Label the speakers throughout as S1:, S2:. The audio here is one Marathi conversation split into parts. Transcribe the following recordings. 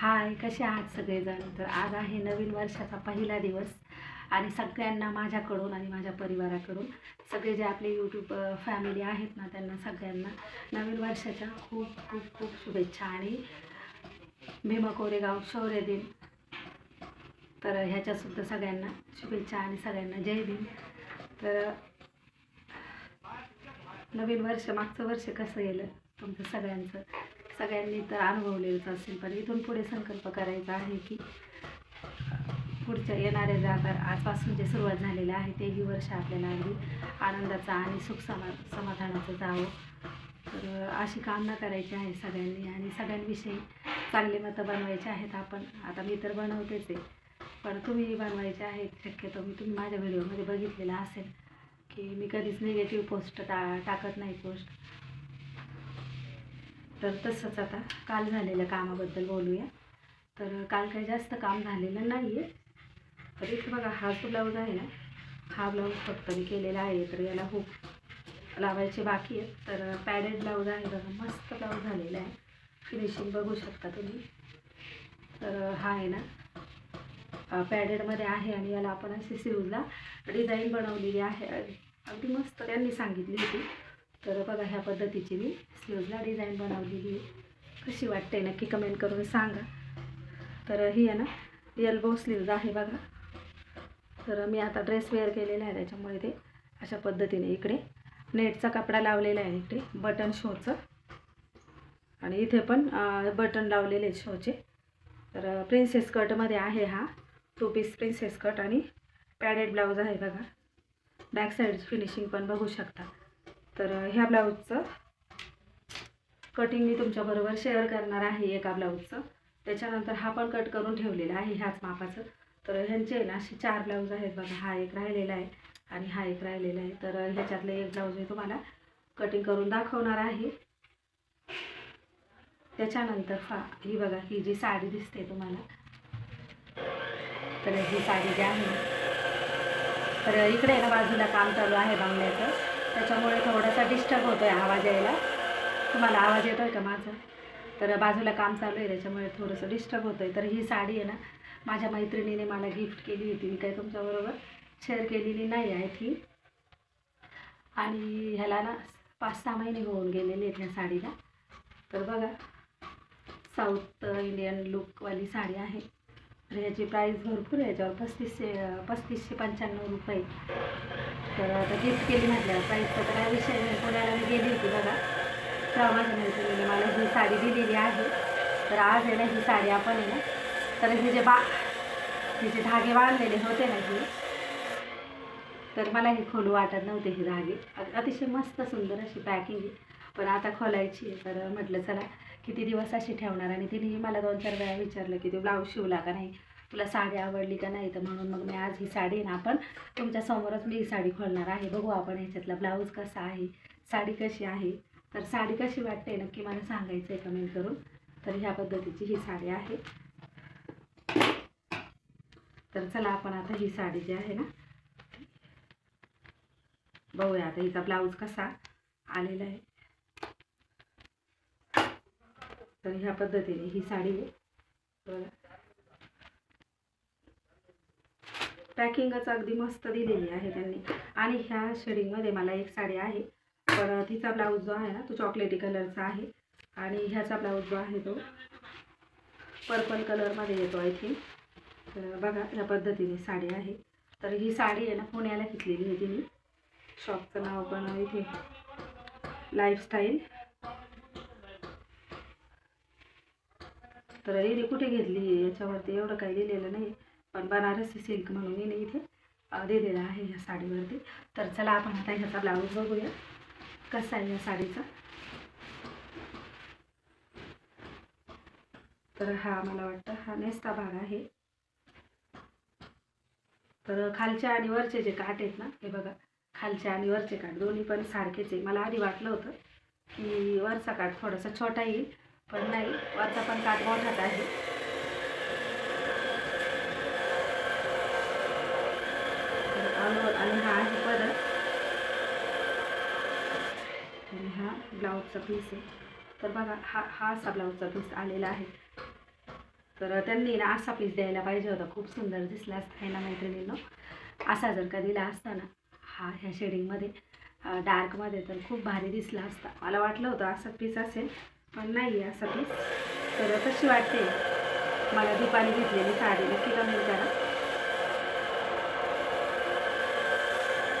S1: हाय कसे आहात सगळेजण? तर आज आहे नवीन वर्षाचा पहिला दिवस आणि सगळ्यांना माझ्याकडून आणि माझ्या परिवाराकडून. सगळे जे आपले यूट्यूब फॅमिली आहेत ना त्यांना सगळ्यांना नवीन वर्षाच्या खूप खूप खूप शुभेच्छा आणि भीमा कोरेगाव शौर्य दिन. तर ह्याच्यासुद्धा सगळ्यांना शुभेच्छा आणि सगळ्यांना जय भीम. तर नवीन वर्ष मागचं वर्ष कसं गेलं? तुमचं सगळ्यांचं. सगळ्यांनी तर अनुभवलेलंच असेल पण इथून पुढे संकल्प करायचा आहे की पुढच्या येणाऱ्या जागा आजपासून जे सुरुवात झालेलं आहे तेही वर्ष आपल्याला अगदी आनंदाचा आणि सुख समा समाधानाचं जावं. तर अशी कामना करायची आहे सगळ्यांनी आणि सगळ्यांविषयी चांगले मतं बनवायचे आहेत आपण. आता मी तर बनवतेच आहे पण तुम्ही बनवायचे आहेत. शक्यतो मी तुम्ही माझ्या व्हिडिओमध्ये बघितलेलं असेल की मी कधीच निगेटिव्ह पोस्ट टा टाकत नाही पोस्ट तर तसंच आता काल झालेल्या कामाबद्दल बोलूया. तर काल काही जास्त काम झालेलं नाही आहे तर इथे बघा हा जो ब्लाऊज आहे ना हा ब्लाऊज फक्त मी केलेला आहे. तर याला हुक लावायचे बाकी आहेत. तर पॅडेड ब्लाऊज आहे बघा मस्त ब्लाऊज झालेला आहे. फिनिशिंग बघू शकता तुम्ही. तर हा आहे ना पॅडेडमध्ये आहे आणि याला आपण अशी सिरूजला डिझाईन बनवलेली आहे. अगदी मस्त त्यांनी सांगितली होती. तर बघा ह्या पद्धतीची मी स्लीव्जला डिझाईन बनवलेली आहे. कशी वाटते नक्की कमेंट करून सांगा. तर ही आहे ना एल्बो स्लीव्ज आहे बघा. तर मी आता ड्रेस वेअर केलेला आहे त्याच्यामुळे ते अशा पद्धतीने इकडे नेटचा कपडा लावलेला आहे इकडे बटन शोचं आणि इथे पण बटन लावलेले आहेत शोचे तर प्रिन्सेस कटमध्ये आहे हा टू पीस प्रिन्सेस कट आणि पॅडेड ब्लाऊज आहे बघा. बॅक साईड फिनिशिंग पण बघू शकता. तर ह्या ब्लाऊजचं कटिंग मी तुमच्याबरोबर शेअर करणार आहे एका ब्लाऊजचं. त्याच्यानंतर हा पण कट करून ठेवलेला आहे ह्याच मापाचं. तर ह्यांचे ना असे चार ब्लाऊज आहेत बघा. हा एक राहिलेला आहे आणि हा एक राहिलेला आहे. तर ह्याच्यातलं एक ब्लाऊज मी तुम्हाला कटिंग करून दाखवणार आहे. त्याच्यानंतर फा ही बघा ही जी साडी दिसते तुम्हाला. तर ही साडी जी आहे. तर इकडे ना बाजूला काम चालू आहे बांगल्याचं. त्याच्यामुळे थोडासा डिस्टर्ब होतो आहे आवाज यायला. तुम्हाला आवाज येतो आहे का माझा? तर बाजूला काम चालू आहे त्याच्यामुळे थोडंसं डिस्टर्ब होतं आहे तर ही साडी आहे ना माझ्या मैत्रिणीने मला गिफ्ट केली होती. मी काय तुमच्याबरोबर शेअर केलेली नाही आहे ती. आणि ह्याला ना पाच सहा महिने होऊन गेलेले आहेत ह्या साडीला. तर बघा साऊथ इंडियन लुकवाली साडी आहे. तर ह्याची प्राईस भरपूर याच्यावर पस्तीसशे पस्तीसशे पंच्याण्णव रुपये. तर आता गिफ्ट केली म्हटल्यावर प्राईसचा तर काय विषय नाही पुण्याला मी गेली होती बघा. तेव्हा माझ्या मैत्रिणीने मला ही साडी दिलेली आहे. तर आज आहे ना ही साडी आपण आहे ना तर हे जे बा हे जे धागे बांधलेले होते ना हे तर मला हे खोलू वाटत नव्हते हे धागे. अतिशय मस्त सुंदर अशी पॅकिंग आहे. पण आता खोलायची आहे तर म्हटलं चला किती दिवस अशी ठेवणार? आणि तिने मला दोन चार वेळा विचारलं की तू ब्लाऊज शिवला का नाही? तुला साडी आवडली का नाही? तर म्हणून मग मी आज ही साडी ना आपण तुमच्यासमोरच मी ही साडी खोलणार आहे. बघू आपण ह्याच्यातला ब्लाऊज कसा आहे साडी कशी आहे? तर साडी कशी वाटते नक्की मला सांगायचं आहे कमेंट करून. तर ह्या पद्धतीची ही साडी आहे. तर चला आपण आता ही साडी जी आहे ना बघूया आता हिचा ब्लाऊज कसा आलेला आहे. तर ह्या पद्धतीने ही साडी आहे पॅकिंगच अगदी मस्त दिलेली आहे त्यांनी. आणि ह्या शेडिंगमध्ये मला एक साडी आहे. पण तिचा ब्लाऊज जो आहे ना तो चॉकलेटी कलरचा आहे. आणि ह्याचा ब्लाऊज जो आहे तो पर्पल कलरमध्ये येतो आय थिंक तर बघा ह्या पद्धतीने साडी आहे. तर ही साडी आहे ना पुण्याला घेतलेली आहे तिने. शॉपचं नाव पण इथे. लाईफस्टाईल तर हिने कुठे घेतली? याच्यावरती एवढं काही लिहिलेलं नाही. पण बनारसी सिल्क म्हणून हिने इथे दिलेलं आहे ह्या साडीवरती. तर चला आपण आता ह्याचा ब्लाऊज बघूया. कसा आहे या साडीचा? तर हा मला वाटतं हा नेस्ता भाग आहे. तर खालच्या आणि वरचे जे काठ आहेत ना हे बघा. खालच्या आणि वरचे काठ दोन्ही पण सारखेच आहे. मला आधी वाटलं होतं की वरचा काठ थोडासा छोटा येईल. पण नाही वरचा पण काठ हात आहे. आणि हा आहे परत. आणि हा ब्लाऊजचा पीस आहे. तर बघा हा हा असा ब्लाऊजचा पीस आलेला आहे. तर त्यांनी ना असा पीस द्यायला पाहिजे होता. खूप सुंदर दिसला असता ना मैत्रिणीनं? असा जर का दिला असता ना हा ह्या शेडिंगमध्ये डार्कमध्ये तर खूप भारी दिसला असता. मला वाटलं होतं असा पीस असेल. पण नाही आहे असा पीस तर कशी वाटते. मला दुपारी घेतलेली साडी. नक्की कमी करा.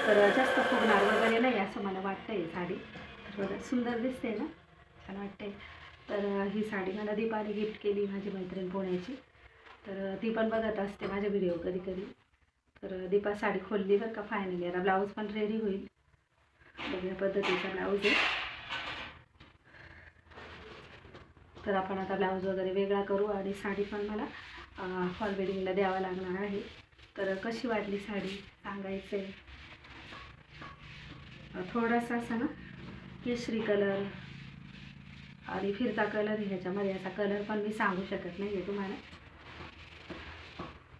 S1: तर जास्त फुगणार वगैरे नाही असं मला वाटतं आहे साडी. तर बघा सुंदर दिसते ना? छान वाटते तर ही साडी मला दीपाने गिफ्ट केली माझी मैत्रीण पुण्याची. तर ती पण बघत असते माझे व्हिडिओ कधी कधी. तर दीपा साडी खोलली बरं का फायनल आता ब्लाऊज पण रेडी होईल. वेगळ्या पद्धतीचा ब्लाऊज आहे. तर आपण आता ब्लाऊज वगैरे वेगळा करू आणि साडी पण मला फॉल वेडिंगला द्यावा लागणार आहे. तर कशी वाटली साडी सांगायचं आहे थोडासा असा ना केशरी कलर आणि फिरता कलर ह्याच्यामध्ये याचा कलर पण मी सांगू शकत नाही आहे तुम्हाला.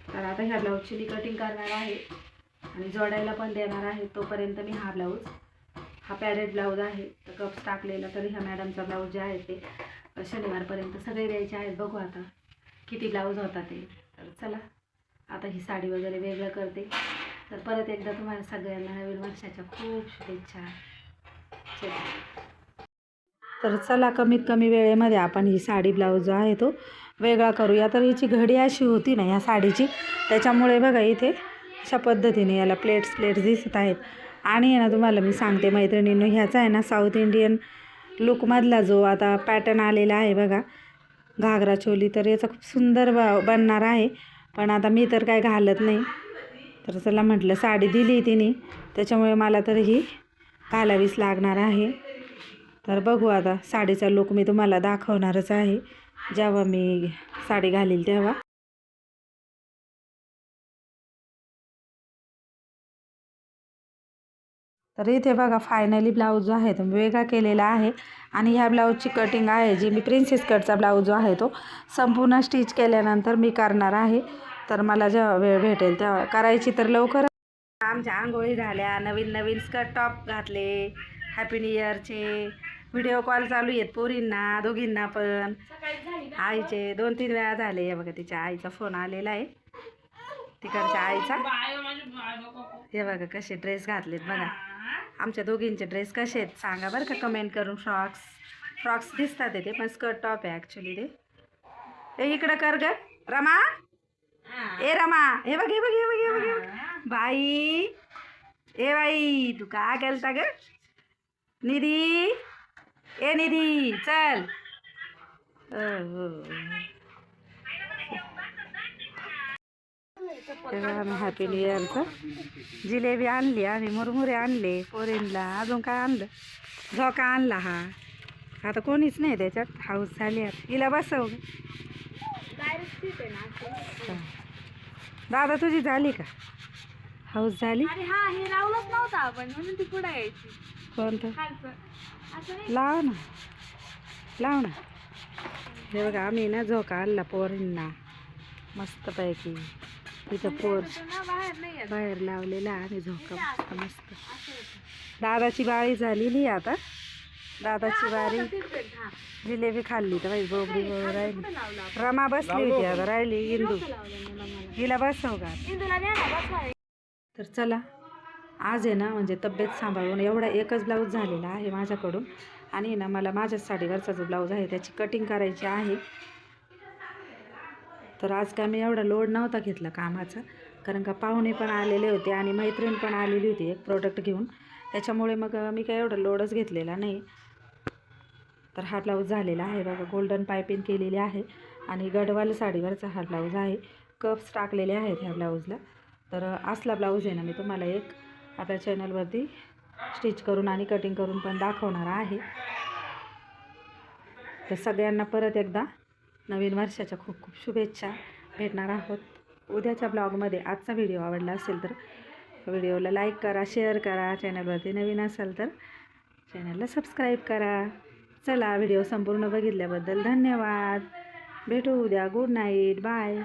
S1: तर आता ह्या ब्लाऊजची मी कटिंग करणार आहे आणि जोडायला पण देणार आहे तोपर्यंत मी हा ब्लाऊज हा पॅरेट ब्लाऊज आहे. तर कप्स टाकलेला तर ह्या मॅडमचा ब्लाऊज जे आहे ते शनिवारपर्यंत सगळे द्यायचे आहेत. बघू आता किती ब्लाऊज होता ते. तर चला आता ही साडी वगैरे वेगळं करते. तर परत एकदा तुम्हाला सगळ्यांना नवीन वर्षाच्या खूप शुभेच्छा. तर चला कमीत कमी वेळेमध्ये आपण ही साडी ब्लाऊज जो आहे तो वेगळा करूया. तर हिची घडी अशी होती ना ह्या साडीची. त्याच्यामुळे बघा इथे अशा पद्धतीने याला प्लेट्स प्लेट्स दिसत आहेत. आणि ना तुम्हाला मी सांगते मैत्रिणींनो ह्याचा आहे ना साऊथ इंडियन लुकमधला जो आता पॅटर्न आलेला आहे बघा. घागरा चोली तर याचा खूप सुंदर ब बनणार आहे. पण आता मी तर काय घालत नाही. तर चला म्हटलं साडी दिली तिने. त्याच्यामुळे मला तर ही घालावीच लागणार आहे. तर बघू आता साडीचा लुक मी तुम्हाला दाखवणारच आहे. जेव्हा मी साडी घालील तेव्हा. तर इथे बघा फायनली ब्लाऊज जो आहे तो वेगळा केलेला आहे. आणि ह्या ब्लाऊजची कटिंग आहे जी मी प्रिन्सेस कटचा ब्लाऊज जो आहे तो संपूर्ण स्टिच केल्यानंतर मी करणार आहे. तर मला जेव्हा वेळ भेटेल तेव्हा करायची तर लवकर. आमच्या आंघोळी झाल्या नवीन नवीन स्कर्ट टॉप घातले. हॅपी न्यू इयरचे व्हिडिओ कॉल चालू आहेत पोरींना दोघींना पण. आईचे दोन तीन वेळा झाले. हे बघा तिच्या आईचा फोन आलेला आहे. तिकडच्या आईचा. हे बघा कसे ड्रेस घातलेत बघा. आमच्या दोघींचे ड्रेस कसे आहेत सांगा बरं का कमेंट करून. फ्रॉक्स फ्रॉक्स दिसतात ते पण स्कर्ट टॉप आहे ॲक्च्युली ते. ए इकडं कर ग. रमा? ए रमा. हे बघ हे बघ हे बघ हे बघ हे बघ. बाई. ए बाई तू का केलता ग? निधी? ए निधी चल. आम्ही हॅपी न्यू इयरचं जिलेबी आणली आम्ही मुरमुरे आणले पोरींला अजून काय आणलं? झोका आणला हा. आता कोणीच नाही त्याच्यात हाऊस झाली आता. हिला बसव. दादा तुझी झाली का? हाऊस झाली?
S2: हा हे
S1: कोणतं? लाव ना. लाव ना. हे बघा आम्ही ना झोका आणला पोरींना. मस्तपैकी. तिथं पोर
S2: बाहेर
S1: लावलेला आणि झोका मस्त मस्त. दादाची बाळी झालेली आता. दादाची बारी. जिलेबी खाल्ली तर बाई बोबडी राहिली? रमा बसली होती आता राहिली इंदू. हिला बसव का? तर चला आज आहे ना म्हणजे तब्येत सांभाळून एवढा एकच ब्लाऊज झालेला आहे माझ्याकडून. आणि ना मला माझ्याच साडीवरचा जो ब्लाऊज आहे त्याची कटिंग करायची आहे. तर आज काय मी एवढा लोड नव्हता घेतला कामाचा. कारण का पाहुणे पण आलेले होते आणि मैत्रीण पण आलेली होती एक प्रोडक्ट घेऊन. त्याच्यामुळे मग मी काय एवढा लोडच घेतलेला नाही. तर हा ब्लाऊज झालेला आहे बघा. गोल्डन पायपिंग केलेली आहे. आणि गडवाल साडीवरचा हा ब्लाऊज आहे. कप्स टाकलेले आहेत ह्या ब्लाऊजला तर असला ब्लाऊज आहे ना मी तुम्हाला एक आपल्या चॅनलवरती स्टिच करून आणि कटिंग करून पण दाखवणार आहे. तर सगळ्यांना परत एकदा नवीन वर्षाच्या खूप खूप शुभेच्छा भेटणार आहोत. उद्याच्या ब्लॉगमध्ये आजचा व्हिडिओ आवडला असेल तर व्हिडिओला लाईक करा शेअर करा चॅनलवरती नवीन असाल तर चॅनलला सबस्क्राईब करा. चला व्हिडिओ संपूर्ण बघितल्याबद्दल धन्यवाद. भेटू उद्या. Good night. बाय.